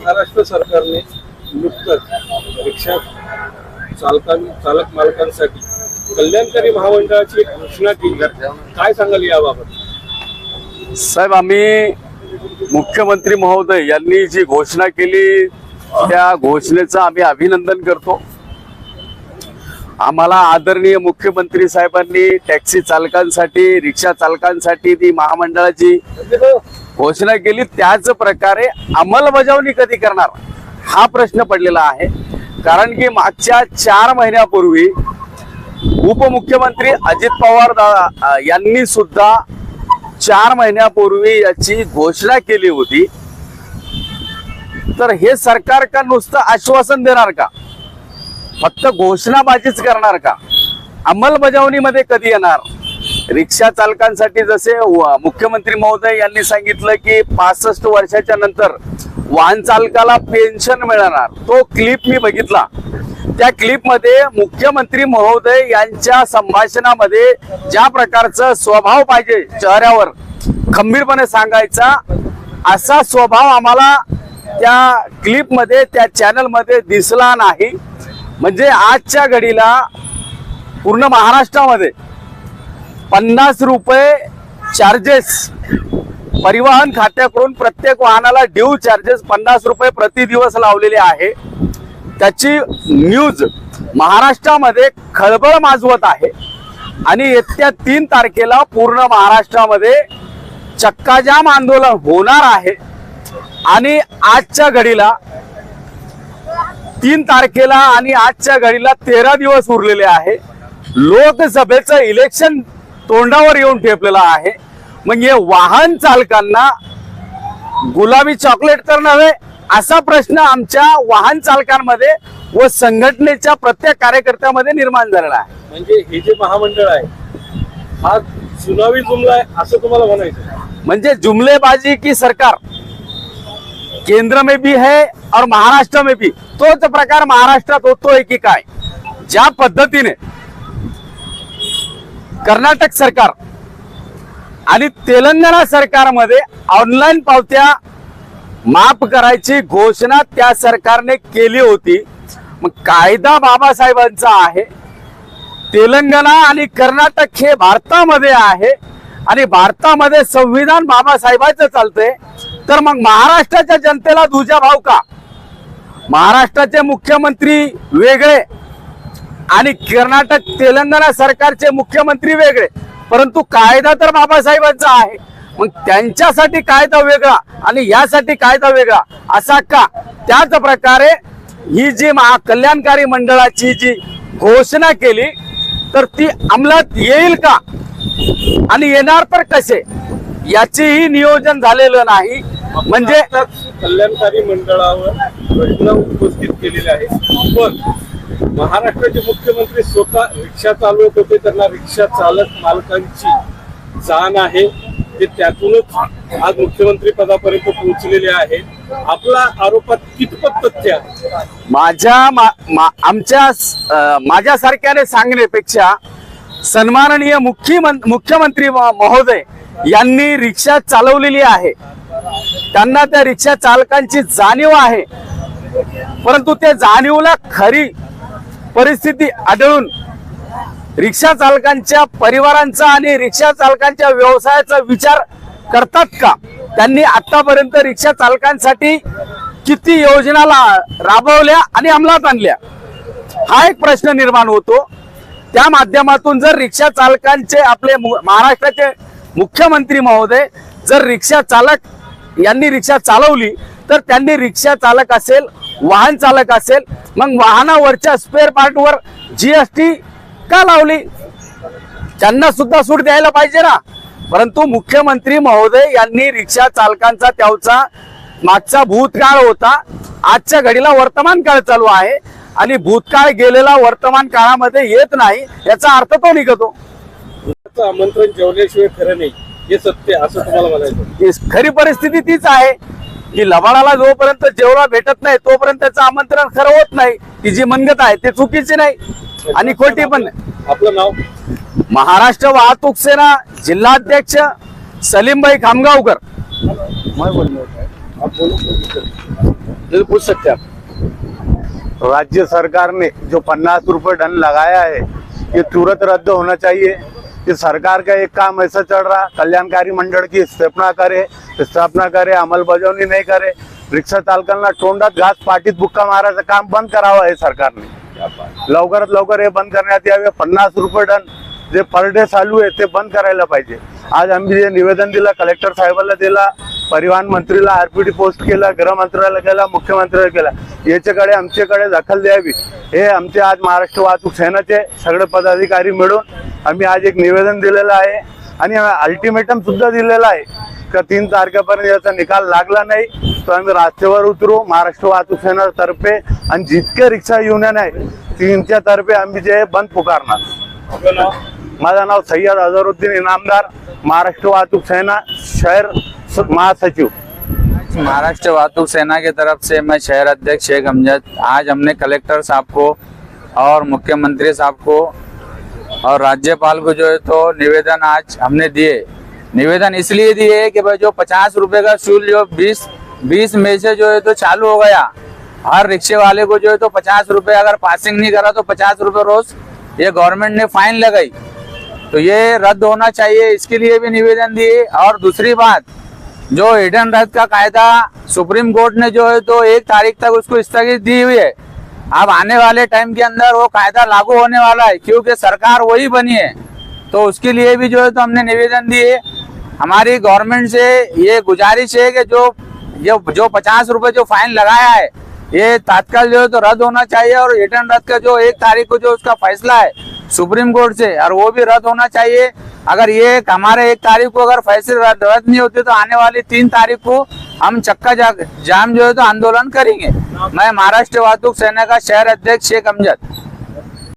महाराष्ट्र सरकारने नुकतंच रिक्षा चालकां चालक मालकांसाठी कल्याणकारी महामंडळाची एक घोषणा केली. काय सांगाल याबाबत? साहेब आम्ही मुख्यमंत्री महोदय यांनी जी घोषणा केली त्या घोषणेचं आम्ही अभिनंदन करतो. आम्हाला आदरणीय मुख्यमंत्री साहेबांनी टॅक्सी चालकांसाठी रिक्षा चालकांसाठी ती महामंडळाची घोषणा केली. त्याच प्रकारे अंमलबजावणी कधी करणार? हा प्रश्न पडलेला आहे. कारण की मागच्या चार महिन्यापूर्वी उपमुख्यमंत्री अजित पवार यांनी सुद्धा चार महिन्यापूर्वी याची घोषणा केली होती. तर हे सरकार का नुसतं आश्वासन देणार का? फक्त घोषणाबाजीच करणार का? अंमलबजावणीमध्ये कधी येणार? रिक्षा चालकांसाठी जसे मुख्यमंत्री महोदय यांनी सांगितलं की पासष्ट वर्षाच्या नंतर वाहन चालकाला पेन्शन मिळणार. तो क्लिप मी बघितला. त्या क्लिपमध्ये मुख्यमंत्री महोदय यांच्या संभाषणामध्ये ज्या प्रकारचं स्वभाव पाहिजे चेहऱ्यावर खंबीरपणे सांगायचा असा स्वभाव आम्हाला त्या क्लिपमध्ये त्या चॅनलमध्ये दिसला नाही. म्हणजे आजच्या घडीला पूर्ण महाराष्ट्रामध्ये पन्नास रुपये चार्जेस परिवहन खात्याकडून प्रत्येक वाहनाला ड्यू चार्जेस पन्नास रुपये प्रति दिवस लावलेले आहे. त्याची न्यूज महाराष्ट्रामध्ये खळबळ माजवत आहे. आणि येत्या तीन तारखेला पूर्ण महाराष्ट्रामध्ये चक्काजाम आंदोलन होणार आहे. आणि आजच्या घडीला तीन तारखेला आणि आजच्या घडीला तेरा दिवस उरलेले आहे. लोकसभेचं इलेक्शन तोंडावर येऊन ठेपलेलं आहे. हे वाहन चालकांना गुलाबी चॉकलेट तर नव्हे असा प्रश्न आमच्या वाहन चालकांमध्ये व संघटनेच्या प्रत्येक कार्यकर्त्यामध्ये निर्माण झालेला आहे. म्हणजे हे जे महामंडळ आहे हा चुनावी जुमला आहे असं तुम्हाला म्हणायचं. म्हणजे जुमलेबाजी की सरकार? केंद्र में भी है और महाराष्ट्र में भी। तोच प्रकार महाराष्ट्रात होतोय की काय? ज्या पद्धतीने कर्नाटक सरकार आणि तेलंगणा सरकारमध्ये ऑनलाईन पावत्या माफ करायची घोषणा त्या सरकारने केली होती. मग कायदा बाबासाहेबांचा आहे. तेलंगणा आणि कर्नाटक हे भारतामध्ये आहे. आणि भारतामध्ये संविधान बाबासाहेबांचं चालतंय तर मग महाराष्ट्राच्या जनतेला दुजा भाव का? महाराष्ट्राचे मुख्यमंत्री वेगळे आणि कर्नाटक तेलंगणा सरकारचे मुख्यमंत्री वेगळे परंतु कायदा तर बाबासाहेबांचा आहे. मग त्यांच्यासाठी कायदा वेगळा आणि यासाठी कायदा वेगळा असा का? त्याच प्रकारे ही जी महा कल्याणकारी मंडळाची जी घोषणा केली तर ती अंमलात येईल का? आणि येणार तर कसे? याचीही नियोजन झालेलं नाही. म्हणजे कल्याणकारी मंडळावर प्रश्न उपस्थित केलेले आहेत. पण महाराष्ट्राचे मुख्यमंत्री स्वतः रिक्षा चालवत होते. त्यांना रिक्षा चालक मालकांची जाण आहे. ते त्यातूनच आज मुख्यमंत्री पदापर्यंत पोहोचलेले आहेत. आपला आरोपात कितपत तथ्य आहे? माझ्या आमच्या माझ्यासारख्याने सांगण्यापेक्षा सन्माननीय मुख्यमंत्री मुख्यमंत्री म- महोदय यांनी रिक्षा चालवलेली आहे. त्यांना त्या रिक्षा चालकांची जाणीव आहे. परंतु त्या जाणीवला खरी परिस्थिती आढळून रिक्षा चालकांच्या परिवारांचा आणि रिक्षा चालकांच्या व्यवसायाचा विचार करतात का? त्यांनी आतापर्यंत रिक्षा चालकांसाठी किती योजना राबवल्या आणि अंमलात आणल्या? हा एक प्रश्न निर्माण होतो. त्या माध्यमातून जर रिक्षा चालकांचे आपले महाराष्ट्राचे मुख्यमंत्री महोदय जर रिक्षा चालक यांनी रिक्षा चालवली तर त्यांनी रिक्षा चालक असेल वाहन चालक असेल मग वाहनावरच्या स्पेअर पार्टवर जीएसटी का लावली? त्यांना सुद्धा सूट द्यायला पाहिजे ना. परंतु मुख्यमंत्री महोदय यांनी रिक्षा चालकांचा त्याचा मागचा भूतकाळ होता. आजच्या घडीला वर्तमान काळ चालू आहे. आणि भूतकाळ गेलेला वर्तमान काळामध्ये येत नाही याचा अर्थ तो निघतो. आमंत्रण जेवल्याशिवाय खरं नाही हे सत्य असं तुम्हाला म्हणायचं ही खरी परिस्थिती तीच आहे की लबाडाला जोपर्यंत जेवढा भेटत नाही तोपर्यंत त्याचं आमंत्रण खरं होत नाही ती जी मनगत आहे ते चुकीची नाही. आणि खोटी पण नाही. आपलं नाव? महाराष्ट्र वाहतूक सेना जिल्हाध्यक्ष सलीमभाई खामगावकर. बोलो पूछ सकते आप राज्य सरकार ने जो पन्नास रुपए दंड लगाया है, ये तुरंत रद्द होना चाहिए। ये सरकार का एक काम ऐसा चल रहा, कल्याणकारी मंडल की स्थापना करे स्थापना करे अमल बजौनी नहीं करे रिक्षा चालकांना तोंडात घास पाठीत बुक्का मारायचं काम बंद करावं है सरकार ने लवकर लवकर ये बंद करण्यात यावे, पन्नास रुपये टन जे पर डे चालू आहे ते बंद करायला पाहिजे. आज आम्ही जे निवेदन दिलं कलेक्टर साहेबाला दिला परिवहन मंत्रीला आरपीडी पोस्ट केला गृहमंत्र्याला केला मुख्यमंत्र्याला केला. याच्याकडे आमच्याकडे दखल द्यावी. हे आमचे आज महाराष्ट्र वाहतूक सेनाचे सगळे पदाधिकारी मिळून आम्ही आज एक निवेदन दिलेलं आहे. आणि अल्टिमेटम सुद्धा दिलेलं आहे का तीन तारखेपर्यंत याचा निकाल लागला नाही तर आम्ही रस्त्यावर उतरू महाराष्ट्र वाहतूक सेनातर्फे आणि जितके रिक्षा युनियन आहे तीनच्या तर्फे आम्ही जे बंद पुकारणार. माझं नाव सय्यद अझरुद्दीन इनामदार महाराष्ट्र वाहतूक सेना, शहर महासचिव. महाराष्ट्र वाहतूक सेना की तरफ़ से मैं शहर अध्यक्ष शेख अमजद आज हमने कलेक्टर साहब को और मुख्यमंत्री साहब को और राज्यपाल को जो है तो निवेदन आज हमने दिए। निवेदन इसलिए दिए कि भाई जो पचास रुपए का शुल्क जो बीस बीस में से जो है तो चालू हो गया। हर रिक्शे वाले को जो है तो पचास रुपए, अगर पासिंग नहीं करा तो पचास रुपए रोज। ये गवर्नमेंट ने फाइन लगाई। तो ये रद्द होना चाहिए, इसके लिए भी निवेदन दिए। और दूसरी बात, जो हिडन रद्द का कायदा सुप्रीम कोर्ट ने जो है तो एक तारीख तक उसको स्थगित दी हुई है। अब आने वाले टाइम के अंदर वो कायदा लागू होने वाला है, क्योंकि सरकार वही बनी है। तो उसके लिए भी जो है तो हमने निवेदन दिए। हमारी गवर्नमेंट से ये गुजारिश है कि जो, ये जो पचास रुपए जो फाइन लगाया है, ये तात्काल जो है तो रद्द होना चाहिए। और रिटर्न रद्द का जो एक तारीख को जो उसका फैसला है सुप्रीम कोर्ट से और वो भी रद्द होना चाहिए। अगर ये हमारे एक तारीख को अगर फैसले रद्द रद्द नहीं होते तो आने वाली तीन तारीख को हम चक्का जा, जाम जो है तो आंदोलन करेंगे। मैं महाराष्ट्र वाहतूक सेना का शहर अध्यक्ष शेख अमजद।